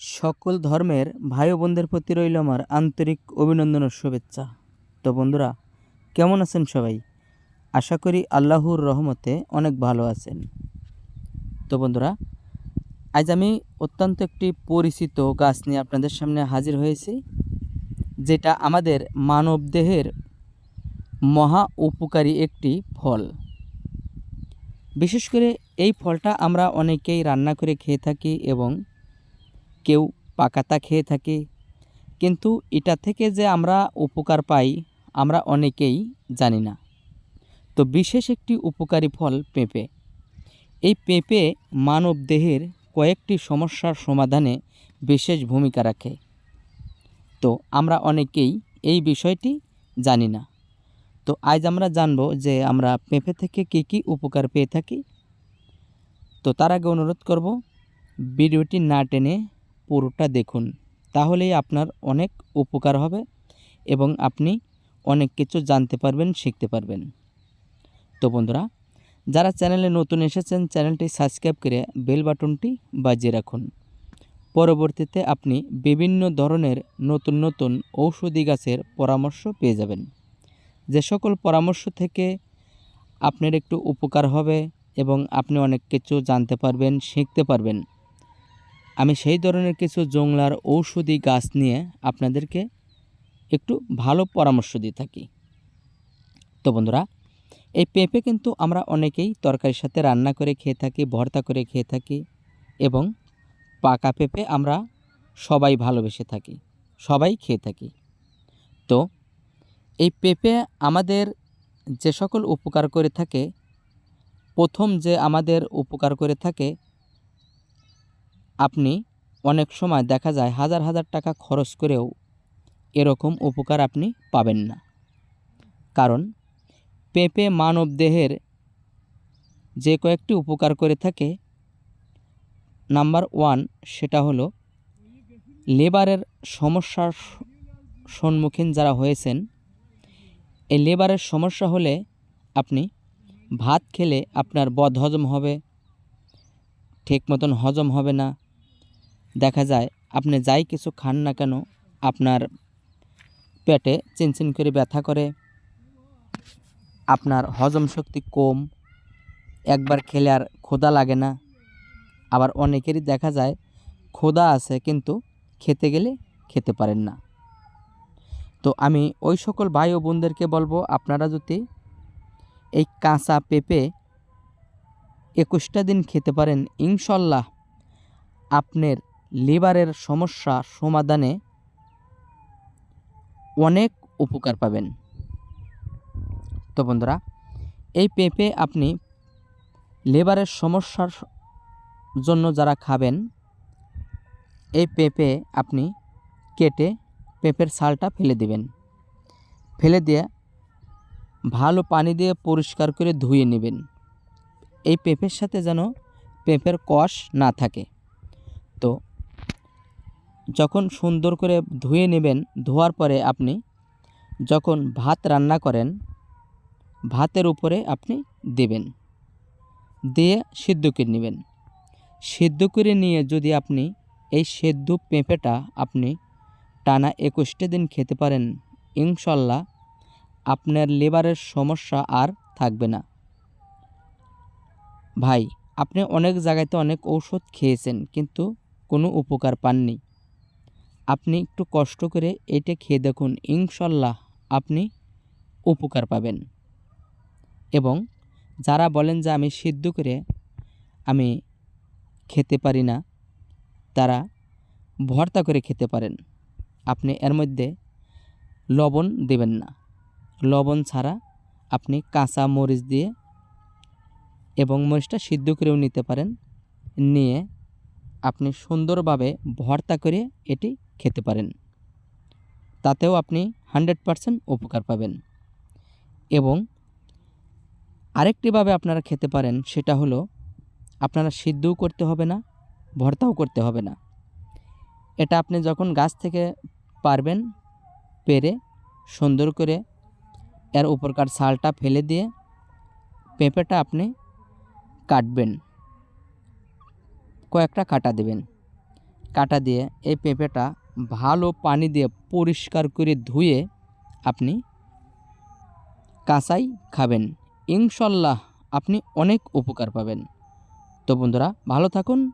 সকল ধর্মের ভাই বোনদের প্রতি রইল আমার আন্তরিক অভিনন্দন ও শুভেচ্ছা। তো বন্ধুরা, কেমন আছেন সবাই? আশা করি আল্লাহর রহমতে অনেক ভালো আছেন। তো বন্ধুরা, আজ আমি অত্যন্ত একটি পরিচিত গাছ নিয়ে আপনাদের সামনে হাজির হয়েছি, যেটা আমাদের মানব দেহের মহা উপকারী একটি ফল। বিশেষ করে এই ফলটা আমরা অনেকেই রান্না করে খেয়ে থাকি এবং কেউ পাকাতা খেয়ে থাকি। কিন্তু এটা থেকে যে আমরা উপকার পাই, আমরা অনেকেই জানি না। তো বিশেষ একটি উপকারী ফল পেঁপে। এই পেঁপে মানব দেহের কয়েকটি সমস্যার সমাধানে বিশেষ ভূমিকা রাখে। তো আমরা অনেকেই এই বিষয়টি জানি না। তো আজ আমরা জানব যে আমরা পেঁপে থেকে কী কী উপকার পেয়ে থাকি। তো তার আগে অনুরোধ করব, ভিডিওটি না টেনে পুরোটা দেখুন, তাহলেই আপনার অনেক উপকার হবে এবং আপনি অনেক কিছু জানতে পারবেন, শিখতে পারবেন। তো বন্ধুরা, যারা চ্যানেলে নতুন এসেছেন, চ্যানেলটি সাবস্ক্রাইব করে বেল বাটনটি বাজিয়ে রাখুন। পরবর্তীতে আপনি বিভিন্ন ধরনের নতুন নতুন ঔষধি গাছের পরামর্শ পেয়ে যাবেন। যে সকল পরামর্শ থেকে আপনার একটু উপকার হবে এবং আপনি অনেক কিছু জানতে পারবেন, শিখতে পারবেন আমি সেই ধরনের কিছু জংলার ঔষধি গাছ নিয়ে আপনাদেরকে একটু ভালো পরামর্শ দিয়ে থাকি। তো বন্ধুরা, এই পেঁপে কিন্তু আমরা অনেকেই তরকারির সাথে রান্না করে খেয়ে থাকি, ভর্তা করে খেয়ে থাকি এবং পাকা পেঁপে আমরা সবাই ভালোবেসে থাকি, সবাই খেয়ে থাকি। তো এই পেঁপে আমাদের যে সকল উপকার করে থাকে, প্রথম যে আমাদের উপকার করে থাকে আপনি অনেক সময় দেখা যায় হাজার হাজার টাকা খরচ করেও এরকম উপকার আপনি পাবেন না। কারণ পেঁপে মানব দেহের যে কয়েকটি উপকার করে থাকে, নাম্বার ওয়ান সেটা হলো লেবারের সমস্যার সম্মুখীন যারা হয়েছেন, এই লেবারের সমস্যা হলে আপনি ভাত খেলে আপনার বদহজম হবে, ঠিক মতন হজম হবে না দেখা যায় আপনি যাই কিছু খান না কেন, আপনার পেটে চিনচিন করে ব্যথা করে, আপনার হজম শক্তি কম, একবার খেলে আর ক্ষুধা লাগে না। আবার অনেকেরই দেখা যায় ক্ষুধা আছে কিন্তু খেতে গেলে খেতে পারেন না। তো আমি ওই সকল ভাই ও বোনদেরকে বলব, আপনারা যদি এই কাঁচা পেঁপে একুশটা দিন খেতে পারেন, ইনশাল্লাহ আপনার লিভারের সমস্যা সমাধানে অনেক উপকার পাবেন। তো বন্ধুরা, এই পেঁপে আপনি লিভারের সমস্যার জন্য যারা খাবেন, এই পেঁপে আপনি কেটে পেঁপের ছালটা ফেলে দিবেন। ফেলে দিয়ে ভালো পানি দিয়ে পরিষ্কার করে ধুয়ে নেবেন। এই পেঁপের সাথে যেন পেঁপের কষ না থাকে। তো যখন সুন্দর করে ধুয়ে নেবেন, ধোয়ার পরে আপনি যখন ভাত রান্না করেন, ভাতের উপরে আপনি দেবেন। দিয়ে সিদ্ধ করে নেবেন। সিদ্ধ করে নিয়ে যদি আপনি এই সেদ্ধ পেঁপেটা আপনি টানা একুশটা দিন খেতে পারেন, ইনশাল্লাহ আপনার লিভারের সমস্যা আর থাকবে না। ভাই, আপনি অনেক জায়গাতে অনেক ঔষধ খেয়েছেন, কিন্তু কোনো উপকার পাননি। আপনি একটু কষ্ট করে এটা খেয়ে দেখুন। ইনশাল্লাহ আপনি উপকার পাবেন। এবং যারা বলেন যে আমি সিদ্ধ করে আমি খেতে পারি না, তারা ভর্তা করে খেতে পারেন। আপনি এর মধ্যে লবণ দেবেন না। লবণ ছাড়া আপনি কাঁচা মরিচ দিয়ে এবং মরিচটা সিদ্ধ করেও নিতে পারেন। নিয়ে আপনি সুন্দরভাবে ভর্তা করে এটি খেতে পারেন। তাতেও আপনি হান্ড্রেড পারসেন্ট উপকার পাবেন। এবং আরেকটিভাবে আপনারা খেতে পারেন সেটা হলো, আপনারা সিদ্ধও করতে হবে না, ভর্তাও করতে হবে না। এটা আপনি যখন গাছ থেকে পারবেন, পেরে সুন্দর করে এর উপরকার ছালটা ফেলে দিয়ে পেঁপেটা আপনি কাটবেন। কয়েকটা কাটা দেবেন। কাটা দিয়ে এই পেঁপেটা ভালো পানি দিয়ে পরিষ্কার করে ধুয়ে আপনি কাঁচাই খাবেন। ইনশাল্লাহ আপনি অনেক উপকার পাবেন। তো বন্ধুরা, ভালো থাকুন।